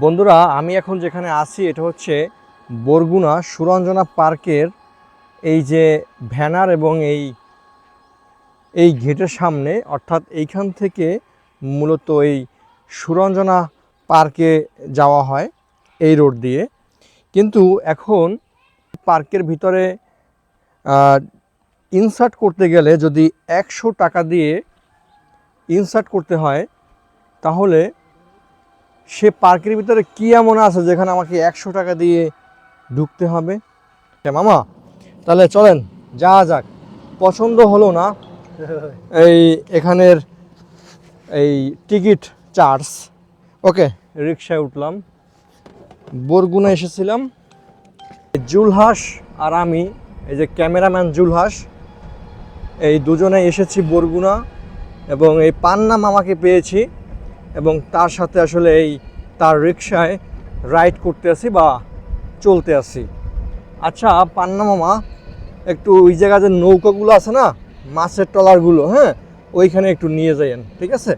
বন্ধুরা, আমি এখন যেখানে আছি, এটা হচ্ছে বরগুনা সুরঞ্জনা পার্কের এই যে ভ্যানার এবং এই এই গেটের সামনে, অর্থাৎ এইখান থেকে মূলত এই সুরঞ্জনা পার্কে যাওয়া হয় এই রোড দিয়ে। কিন্তু এখন পার্কের ভিতরে ইনসার্ট করতে গেলে যদি একশো টাকা দিয়ে ইনসার্ট করতে হয়, তাহলে সে পার্কের ভিতরে কি এমন আছে যেখানে আমাকে একশো টাকা দিয়ে ঢুকতে হবে? মামা, তাহলে চলেন যা যাক। পছন্দ হলো না এই এখানের এই টিকিট চার্জ। ওকে, রিক্সায় উঠলাম। বরগুনা এসেছিলাম। জুলহাস আর আমি, এই যে ক্যামেরাম্যান জুলহাস, এই দুজনে এসেছি বরগুনা এবং এই পান্না মামাকে পেয়েছি এবং তার সাথে আসলে এই তার রিক্সায় রাইড করতে আসি বা চলতে আসি আচ্ছা পান্না মামা, একটু ওই জায়গায় যে নৌকাগুলো আছে না, মাছের ট্রলারগুলো হ্যাঁ? ওইখানে একটু নিয়ে যাইয়েন, ঠিক আছে?